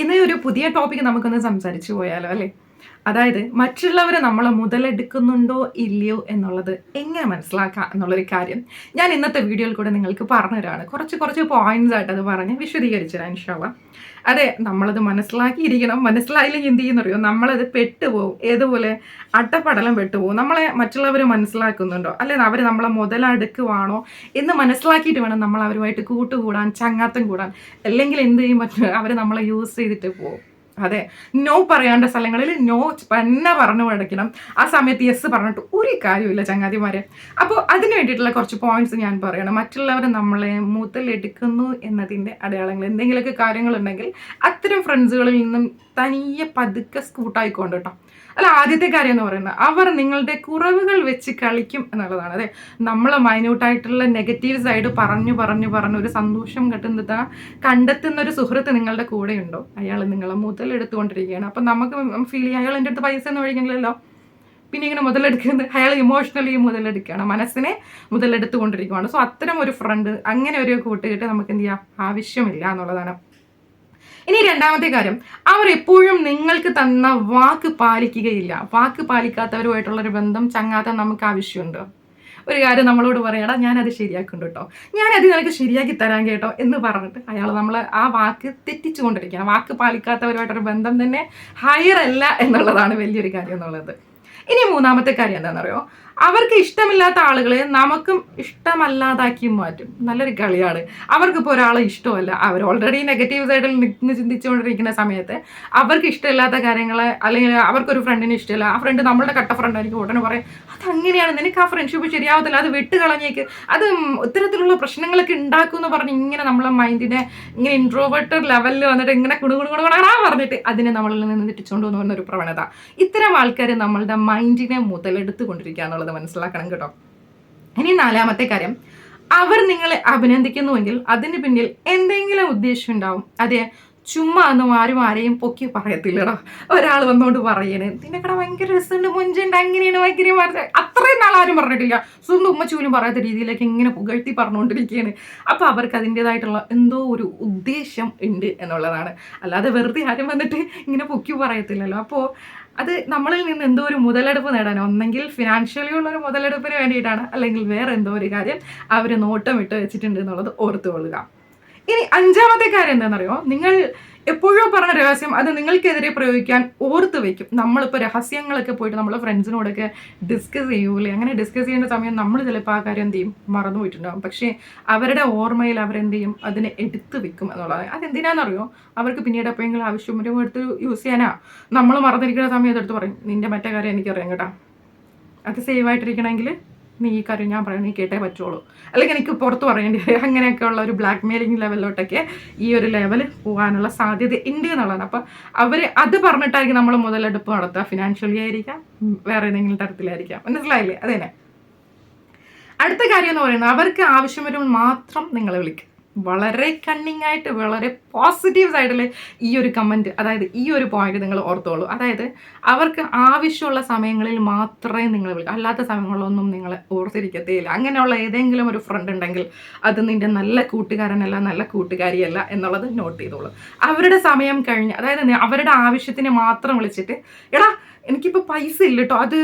ഇന്ന് ഒരു പുതിയ ടോപ്പിക് നമുക്കൊന്ന് സംസാരിച്ചു പോയാലോ അല്ലേ? അതായത് മറ്റുള്ളവരെ നമ്മൾ മുതലെടുക്കുന്നുണ്ടോ ഇല്ലയോ എന്നുള്ളത് എങ്ങനെ മനസ്സിലാക്കാം എന്നുള്ളൊരു കാര്യം ഞാൻ ഇന്നത്തെ വീഡിയോയിൽ കൂടെ നിങ്ങൾക്ക് പറഞ്ഞു പറഞ്ഞുതരാണ്. കുറച്ച് കുറച്ച് പോയിന്റ്സ് ആയിട്ട് അത് പറഞ്ഞ് വിശദീകരിച്ചു തരാം ഇൻഷാള്ള അതെ നമ്മളത് മനസ്സിലാക്കിയിരിക്കണം. മനസ്സിലായില്ലെങ്കിൽ എന്ത് ചെയ്യുന്നറിയോ നമ്മളത് പെട്ടുപോകും ഏതുപോലെ? അട്ടപ്പടലം പെട്ടുപോകും നമ്മളെ മറ്റുള്ളവർ മനസ്സിലാക്കുന്നുണ്ടോ? അല്ലെ അവർ നമ്മളെ മുതലെടുക്കുവാണോ എന്ന് മനസ്സിലാക്കിയിട്ട് വേണം നമ്മൾ അവരുമായിട്ട് കൂട്ടുകൂടാൻ ചങ്ങാത്തം കൂടാൻ. അല്ലെങ്കിൽ എന്ത് ചെയ്യും പറ്റും? അവർ നമ്മളെ യൂസ് ചെയ്തിട്ട് പോകും അതെ. നോ പറയേണ്ട സ്ഥലങ്ങളിൽ നോ എന്നെ പറഞ്ഞു അടയ്ക്കണം ആ സമയത്ത് യെസ് പറഞ്ഞിട്ട് ഒരു കാര്യമില്ല ചങ്ങാതിമാരെ. അപ്പോൾ അതിന് വേണ്ടിയിട്ടുള്ള കുറച്ച് പോയിന്റ്സ് ഞാൻ പറയണം. മറ്റുള്ളവർ നമ്മളെ മൂത്തലെടുക്കുന്നു എന്നതിന്റെ അടയാളങ്ങൾ. എന്തെങ്കിലുമൊക്കെ കാര്യങ്ങളുണ്ടെങ്കിൽ അത്തരം ഫ്രണ്ട്സുകളിൽ നിന്നും തനിയെ പതുക്കെ സ്കൂട്ടായിക്കൊണ്ട് കേട്ടോ. അല്ല ആദ്യത്തെ കാര്യം എന്ന് പറയുന്നത് അവർ നിങ്ങളുടെ കുറവുകൾ വെച്ച് കളിക്കും എന്നുള്ളതാണ്. അതെ നമ്മൾ മൈന്യൂട്ടായിട്ടുള്ള നെഗറ്റീവ് സൈഡ് പറഞ്ഞു പറഞ്ഞു പറഞ്ഞു ഒരു സന്തോഷം കിട്ടുന്നത് കണ്ടെത്തുന്ന ഒരു സുഹൃത്ത് നിങ്ങളുടെ കൂടെ കൂടെയുണ്ടോ? അയാൾ നിങ്ങളെ മുതലെടുത്തുകൊണ്ടിരിക്കുകയാണ്. അപ്പം നമുക്ക് ഫീൽ ചെയ്യാം അയാൾ എന്റെ അടുത്ത് പൈസ ഒന്നും ഒഴിക്കണില്ലല്ലോ പിന്നെ ഇങ്ങനെ മുതലെടുക്കുന്നത് അയാൾ ഇമോഷണലി മുതലെടുക്കുകയാണ് മനസ്സിനെ മുതലെടുത്തുകൊണ്ടിരിക്കുകയാണ്. സോ അത്തരം ഒരു ഫ്രണ്ട് അങ്ങനെ ഒരു കൂട്ടുകെട്ട് നമുക്ക് എന്ത് ചെയ്യാം? ആവശ്യമില്ല എന്നുള്ളതാണ്. ഇനി രണ്ടാമത്തെ കാര്യം അവർ എപ്പോഴും നിങ്ങൾക്ക് തന്ന വാക്ക് പാലിക്കുകയില്ല. വാക്ക് പാലിക്കാത്തവരുമായിട്ടുള്ളൊരു ബന്ധം ചങ്ങാത്ത നമുക്ക് ആവശ്യമുണ്ട്. ഒരു കാര്യം നമ്മളോട് പറയടാ ഞാനത് ശരിയാക്കുന്നുണ്ട് കേട്ടോ. ഞാനത് നിനക്ക് ശരിയാക്കി തരാൻ കേട്ടോ എന്ന് പറഞ്ഞിട്ട് അയാൾ നമ്മൾ ആ വാക്ക് തെറ്റിച്ചു കൊണ്ടിരിക്കുകയാണ്. വാക്ക് പാലിക്കാത്തവരുമായിട്ടൊരു ബന്ധം തന്നെ ഹയർ അല്ല എന്നുള്ളതാണ് വലിയൊരു കാര്യം എന്നുള്ളത്. ഇനി മൂന്നാമത്തെ കാര്യം എന്താണെന്നറിയോ? അവർക്ക് ഇഷ്ടമില്ലാത്ത ആളുകളെ നമുക്കും ഇഷ്ടമല്ലാതാക്കി മാറ്റും. നല്ലൊരു കളിയാണ്. അവർക്കിപ്പോൾ ഒരാളെ ഇഷ്ടമല്ല. അവർ ഓൾറെഡി നെഗറ്റീവ് സൈഡിൽ നിന്ന് ചിന്തിച്ചുകൊണ്ടിരിക്കുന്ന സമയത്ത് അവർക്ക് ഇഷ്ടമില്ലാത്ത കാര്യങ്ങളെ അല്ലെങ്കിൽ അവർക്കൊരു ഫ്രണ്ടിന് ഇഷ്ടമില്ല. ആ ഫ്രണ്ട് നമ്മളുടെ കട്ട ഫ്രണ്ട് ആയിരിക്കും. ഉടനെ പറയും അതങ്ങനെയാണ്. നിനക്ക് ആ ഫ്രണ്ട്ഷിപ്പ് ശരിയാവത്തില്ല. അത് വിട്ട് കളഞ്ഞേക്ക് അത് ഇത്തരത്തിലുള്ള പ്രശ്നങ്ങളൊക്കെ ഉണ്ടാക്കും എന്ന് പറഞ്ഞ് ഇങ്ങനെ നമ്മളെ മൈൻഡിനെ ഇങ്ങനെ ഇൻട്രോവേർട്ടഡ് ലെവലിൽ വന്നിട്ട് ഇങ്ങനെ കുണുകുണുകുണുകുണാ പറഞ്ഞിട്ട് അതിനെ നമ്മളിൽ നിന്ന് തെറ്റിച്ചുകൊണ്ട് പോകുന്ന ഒരു പ്രവണത. ഇത്തരം ആൾക്കാർ നമ്മളുടെ മൈൻഡിനെ മുതലെടുത്ത് കൊണ്ടിരിക്കുക എന്നുള്ളത് മനസ്സിലാക്കണം കേട്ടോ. ഇനി നാലാമത്തെ കാര്യം. അവർ നിങ്ങളെ അഭിനന്ദിക്കുന്നുവെങ്കിൽ അതിന് പിന്നിൽ എന്തെങ്കിലും ഉദ്ദേശം ഉണ്ടാവും. അതെ ചുമ്മാ ഒന്നും ആരും ആരെയും പൊക്കി പറയത്തില്ലടാ. ഒരാൾ വന്നുകൊണ്ട് പറയണേ. നിന്റെ കട ഭയങ്കര രസമുണ്ട് മുഞ്ചുണ്ട്. അങ്ങനെയാണ് ഭയങ്കര അത്രയും നാൾ ആരും പറഞ്ഞിട്ടില്ല. സ്വന്തം ഉമ്മച്ചൂലും പറയാത്ത രീതിയിലേക്ക് ഇങ്ങനെ പുകഴ്ത്തി പറഞ്ഞുകൊണ്ടിരിക്കുകയാണ് അപ്പോൾ അവർക്ക് അതിന്റെതായിട്ടുള്ള എന്തോ ഒരു ഉദ്ദേശം ഉണ്ട് എന്നുള്ളതാണ്. അല്ലാതെ വെറുതെ ആരും വന്നിട്ട് ഇങ്ങനെ പൊക്കി പറയത്തില്ലല്ലോ. അപ്പോൾ അത് നമ്മളിൽ നിന്ന് എന്തോ ഒരു മുതലെടുപ്പ് നേടാൻ ഒന്നെങ്കിൽ ഫിനാൻഷ്യലി ഉള്ള ഒരു മുതലെടുപ്പിന് വേണ്ടിയിട്ടാണ് അല്ലെങ്കിൽ വേറെ എന്തോ ഒരു കാര്യം അവർ നോട്ടം ഇട്ട് വെച്ചിട്ടുണ്ട് എന്നുള്ളത് ഓർത്തുകൊള്ളുക. ഇനി അഞ്ചാമത്തെ കാര്യം എന്താണെന്നറിയോ നിങ്ങൾ എപ്പോഴോ പറഞ്ഞ രഹസ്യം അത് നിങ്ങൾക്കെതിരെ പ്രയോഗിക്കാൻ ഓർത്ത് വെക്കും. നമ്മളിപ്പോൾ രഹസ്യങ്ങളൊക്കെ പോയിട്ട് നമ്മൾ ഫ്രണ്ട്സിനോടൊക്കെ ഡിസ്കസ് ചെയ്യൂലേ? അങ്ങനെ ഡിസ്കസ് ചെയ്യേണ്ട സമയം നമ്മൾ ചിലപ്പോൾ ആ കാര്യം എന്ത് ചെയ്യും? മറന്നു പോയിട്ടുണ്ടാകും പക്ഷേ അവരുടെ ഓർമ്മയിൽ അവരെന്ത് ചെയ്യും? അതിനെ എടുത്തു വെക്കും എന്നുള്ളത് അതെന്തിനാണെന്നറിയോ അവർക്ക് പിന്നീട് എപ്പോഴെങ്കിലും ആവശ്യം വരുമ്പോൾ എടുത്ത് യൂസ് ചെയ്യാനാ. നമ്മൾ മറന്നിരിക്കുന്ന സമയത്ത് എടുത്ത് പറയും. നിന്റെ മറ്റേ കാര്യം എനിക്കറിയാം കേട്ടോ. അത് സേവ് ആയിട്ടിരിക്കണമെങ്കിൽ നീ ഈ കാര്യം ഞാൻ പറയണേ കേട്ടേ പറ്റുള്ളൂ. അല്ലെങ്കിൽ എനിക്ക് പുറത്ത് പറയേണ്ടി വരും. അങ്ങനെയൊക്കെ ഉള്ള ഒരു ബ്ലാക്ക് മെയിലിംഗ് ലെവലിലോട്ടൊക്കെ ഈ ഒരു ലെവൽ പോകാനുള്ള സാധ്യത ഉണ്ട് എന്നുള്ളതാണ്. അപ്പം അവർ അത് പറഞ്ഞിട്ടായിരിക്കും നമ്മൾ മുതലെടുപ്പ് നടത്തുക. ഫിനാൻഷ്യലി ആയിരിക്കാം വേറെ ഏതെങ്കിലും തരത്തിലായിരിക്കാം. മനസ്സിലായില്ലേ? അതന്നെ അടുത്ത കാര്യം എന്ന് പറയുന്നത് അവർക്ക് ആവശ്യം വരുമ്പോൾ മാത്രം നിങ്ങളെ വിളിക്കും. വളരെ കണ്ണിങ് ആയിട്ട് വളരെ പോസിറ്റീവ് സൈഡിൽ ഈ ഒരു കമന്റ് അതായത് ഈ ഒരു പോയിന്റ് നിങ്ങൾ ഓർത്തോളൂ. അതായത് അവർക്ക് ആവശ്യമുള്ള സമയങ്ങളിൽ മാത്രമേ നിങ്ങൾ വിളിക്കൂ അല്ലാത്ത സമയങ്ങളിലൊന്നും നിങ്ങൾ ഓർത്തിരിക്കത്തേയില്ല. അങ്ങനെയുള്ള ഏതെങ്കിലും ഒരു ഫ്രണ്ട് ഉണ്ടെങ്കിൽ അത് നിന്റെ നല്ല കൂട്ടുകാരനല്ല നല്ല കൂട്ടുകാരിയല്ല എന്നുള്ളത് നോട്ട് ചെയ്തോളൂ. അവരുടെ സമയം കഴിഞ്ഞ് അതായത് അവരുടെ ആവശ്യത്തിന് മാത്രം വിളിച്ചിട്ട് എടാ എനിക്കിപ്പോൾ പൈസ ഇല്ല കേട്ടോ അത്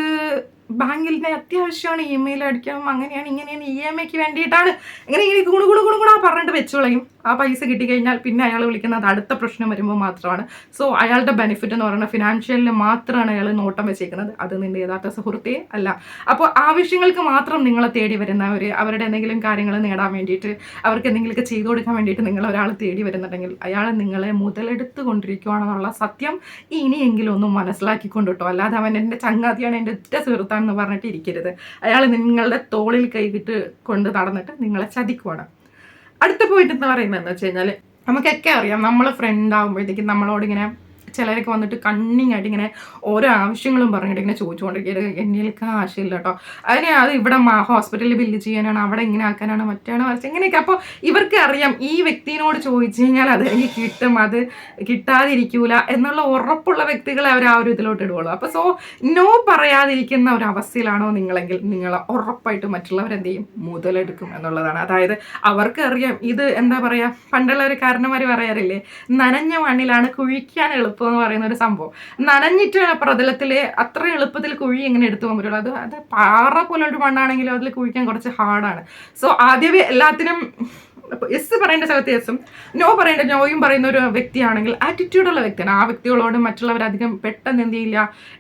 ബാങ്കിൽ അത്യാവശ്യമാണ് ഇ മെയിൽ അടിക്കാം അങ്ങനെയാണ് ഇങ്ങനെയാണ് ഇ എം ഐക്ക് വേണ്ടിയിട്ടാണ്. ഇങ്ങനെ ഇങ്ങനെ ഗുണു ഗുണു ഗുണു ഗുണാ പറഞ്ഞിട്ട് വെച്ചോളയും. ആ പൈസ കിട്ടിക്കഴിഞ്ഞാൽ പിന്നെ അയാൾ വിളിക്കുന്നത് അടുത്ത പ്രശ്നം വരുമ്പോൾ മാത്രമാണ്. സോ അയാളുടെ ബെനിഫിറ്റ് എന്ന് പറയുന്നത് ഫിനാൻഷ്യലിന് മാത്രമാണ് അയാൾ നോട്ടം വെച്ചേക്കുന്നത്. അത് നിന്റെ യഥാർത്ഥ സുഹൃത്തേ അല്ല. അപ്പോൾ ആവശ്യങ്ങൾക്ക് മാത്രം നിങ്ങളെ തേടി വരുന്നവർ അവരുടെ എന്തെങ്കിലും കാര്യങ്ങൾ നേടാൻ വേണ്ടിയിട്ട് അവർക്ക് എന്തെങ്കിലുമൊക്കെ ചെയ്തു കൊടുക്കാൻ വേണ്ടിയിട്ട് നിങ്ങൾ ഒരാൾ തേടി വരുന്നുണ്ടെങ്കിൽ അയാൾ നിങ്ങളെ മുതലെടുത്ത് കൊണ്ടിരിക്കുകയാണെന്നുള്ള സത്യം ഇനിയെങ്കിലും ഒന്ന് മനസ്സിലാക്കിക്കൊണ്ട് കേട്ടോ. അല്ലാതെ അവൻ എന്റെ ചങ്ങാതിയാണ് എന്റെ ഒറ്റ സുഹൃത്താണെന്ന് പറഞ്ഞിട്ട് ഇരിക്കരുത്. അയാൾ നിങ്ങളുടെ തോളിൽ കൈവിട്ട് കൊണ്ട് നടന്നിട്ട് നിങ്ങളെ ചതിക്കുവാണ്. അടുത്ത പോയിട്ട് എന്ന് പറയുന്നത് എന്ന് വെച്ച് കഴിഞ്ഞാൽ നമുക്കൊക്കെ അറിയാം നമ്മൾ ഫ്രണ്ട് ആകുമ്പോഴത്തേക്കും നമ്മളോട് ഇങ്ങനെ ചിലരൊക്കെ വന്നിട്ട് കണ്ണിങ് ആയിട്ട് ഇങ്ങനെ ഓരോ ആവശ്യങ്ങളും പറഞ്ഞിട്ട് ഇങ്ങനെ ചോദിച്ചുകൊണ്ടിരിക്കുന്നത് എന്നിൽ കാശില്ല കേട്ടോ അതിനെ അത് ഇവിടെ ഹോസ്പിറ്റലിൽ ബില്ല് ചെയ്യാനാണ് അവിടെ ഇങ്ങനെ ആക്കാനാണ് മറ്റാണ് മറിച്ച് ഇങ്ങനെയൊക്കെ. അപ്പോൾ ഇവർക്ക് അറിയാം ഈ വ്യക്തിനോട് ചോദിച്ചു കഴിഞ്ഞാൽ അത് എനിക്ക് കിട്ടും അത് കിട്ടാതിരിക്കൂല എന്നുള്ള ഉറപ്പുള്ള വ്യക്തികളെ അവർ ആ ഒരു ഇതിലോട്ട് ഇടുകയുള്ളൂ അപ്പോൾ സോ നോ പറയാതിരിക്കുന്ന ഒരു അവസ്ഥയിലാണോ നിങ്ങളെങ്കിൽ നിങ്ങൾ ഉറപ്പായിട്ട് മറ്റുള്ളവരെന്ത് ചെയ്യും? മുതലെടുക്കും എന്നുള്ളതാണ്. അതായത് അവർക്ക് അറിയാം ഇത് എന്താ പറയുക പണ്ടുള്ള ഒരു കാരണന്മാർ പറയാറില്ലേ നനഞ്ഞ മണ്ണിലാണ് കുഴിക്കാൻ എളുപ്പം. എന്ന് പറയുന്ന ഒരു സംഭവം. നനഞ്ഞിട്ട് പ്രതലത്തിൽ അത്ര എളുപ്പത്തിൽ കുഴി എങ്ങനെ എടുത്തു പോകാൻ പറ്റുള്ളൂ. അത് അത് പാറ പോലൊരു മണ്ണാണെങ്കിലും അതിൽ കുഴിക്കാൻ കുറച്ച് ഹാർഡാണ്. സോ ആദ്യമേ എല്ലാത്തിനും എസ് പറയേണ്ട സ്ഥലത്ത് എസും നോ പറയേണ്ട നോയും പറയുന്ന ഒരു വ്യക്തിയാണെങ്കിൽ ആറ്റിറ്റ്യൂഡുള്ള വ്യക്തിയാണ്. ആ വ്യക്തികളോട് മറ്റുള്ളവരധികം പെട്ടെന്ന് എന്ത് ചെയ്യില്ല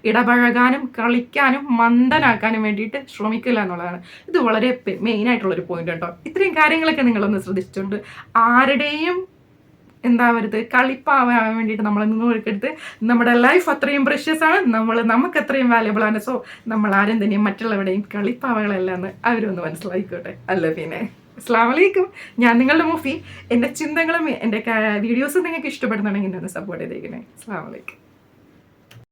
ഇടപഴകാനും കളിക്കാനും മന്ദനാക്കാനും വേണ്ടിയിട്ട് ശ്രമിക്കില്ല എന്നുള്ളതാണ്. ഇത് വളരെ മെയിനായിട്ടുള്ളൊരു പോയിന്റ് കേട്ടോ ഇത്രയും കാര്യങ്ങളൊക്കെ നിങ്ങളൊന്ന് ശ്രദ്ധിച്ചിട്ടുണ്ട്. ആരുടെയും എന്താവരുത് കളിപ്പാവാൻ വേണ്ടിയിട്ട് നമ്മൾ നിന്നൊരുക്കെടുത്ത് നമ്മുടെ ലൈഫ് അത്രയും പ്രഷ്യസ് ആണ്. നമ്മൾ നമുക്ക് അത്രയും വാല്യബിൾ ആണ്. സോ നമ്മൾ ആരും തന്നെയും മറ്റുള്ളവരുടെയും കളിപ്പാവകളല്ല എന്ന് അവരൊന്ന് മനസ്സിലായിക്കോട്ടെ. അല്ല പിന്നെ അസ്സാം വലൈക്കും ഞാൻ നിങ്ങളുടെ മുഫി. എന്റെ ചിന്തകളും എന്റെ വീഡിയോസും നിങ്ങൾക്ക് ഇഷ്ടപ്പെടുന്നുണ്ടെങ്കിൽ എന്നെ സപ്പോർട്ട് ചെയ്തേക്കണേ. അസ്സാം വലൈക്കും